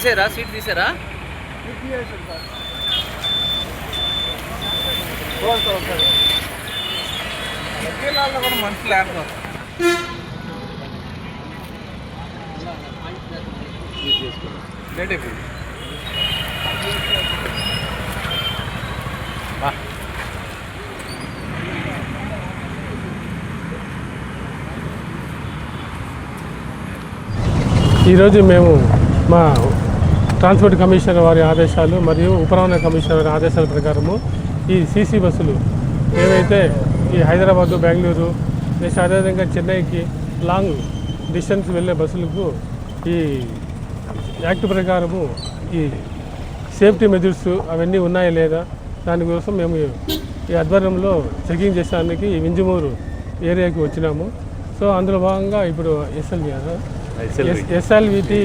తీసారా? సీట్ తీసారా? కూడా మనుషులు లేకపోతే లేట్ అయిపోయింది ఈరోజు మేము మా ట్రాన్స్పోర్ట్ కమిషనర్ వారి ఆదేశాలు మరియు ఉపరవాణా కమిషనర్ వారి ఆదేశాల ప్రకారము ఈ సీసీ బస్సులు ఏవైతే ఈ హైదరాబాదు బెంగళూరు నెక్స్ట్ అదేవిధంగా చెన్నైకి లాంగ్ డిస్టెన్స్ వెళ్ళే బస్సులకు ఈ యాక్ట్ ప్రకారము ఈ సేఫ్టీ మెజర్స్ అవన్నీ ఉన్నాయా లేదా దానికోసం మేము ఈ ఆధ్వర్యంలో చెకింగ్ చేసేదానికి ఈ వింజమూరు ఏరియాకి వచ్చినాము. సో అందులో భాగంగా ఇప్పుడు ఎస్ఎల్విఆర్ ఎస్ఎల్విటి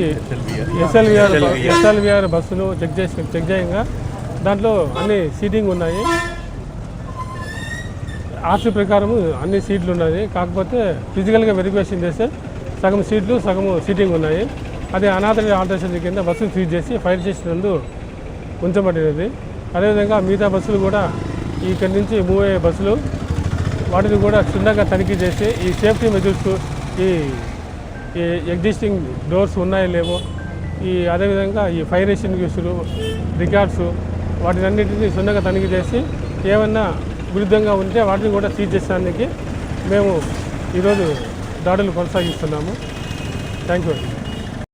ఎస్ఎల్విఆర్ ఎస్ఎల్విఆర్ బస్సులు చెక్ చేసి చెక్ చేయంగా. దాంట్లో అన్ని సీటింగ్ ఉన్నాయి. ఆర్సీ ప్రకారము అన్ని సీట్లు ఉన్నాయి. కాకపోతే ఫిజికల్గా వెరిఫికేషన్ చేస్తే సగం సీట్లు సగం సీటింగ్ ఉన్నాయి. అది అనాథ ఆల్టరేషన్ కింద బస్సులు సీజ్ చేసి ఫైర్ స్టేషన్ నందు ఉంచబడినది. అదేవిధంగా మిగతా బస్సులు కూడా ఇక్కడి నుంచి మూవ్ అయ్యే బస్సులు వాటిని కూడా క్షుణ్ణంగా తనిఖీ చేసి ఈ సేఫ్టీ మెజర్స్ ఈ ఈ ఎగ్జిస్టింగ్ డోర్స్ ఉన్నాయో లేవో ఈ అదేవిధంగా ఈ ఫైర్ ఎక్స్టింగ్విషర్లు రికార్డ్స్ వాటిని అన్నింటినీ సున్నగా తనిఖీ చేసి ఏమన్నా విరుద్ధంగా ఉంటే వాటిని కూడా సీజ్ చేసేదానికి మేము ఈరోజు దాడులు కొనసాగిస్తున్నాము. Thank you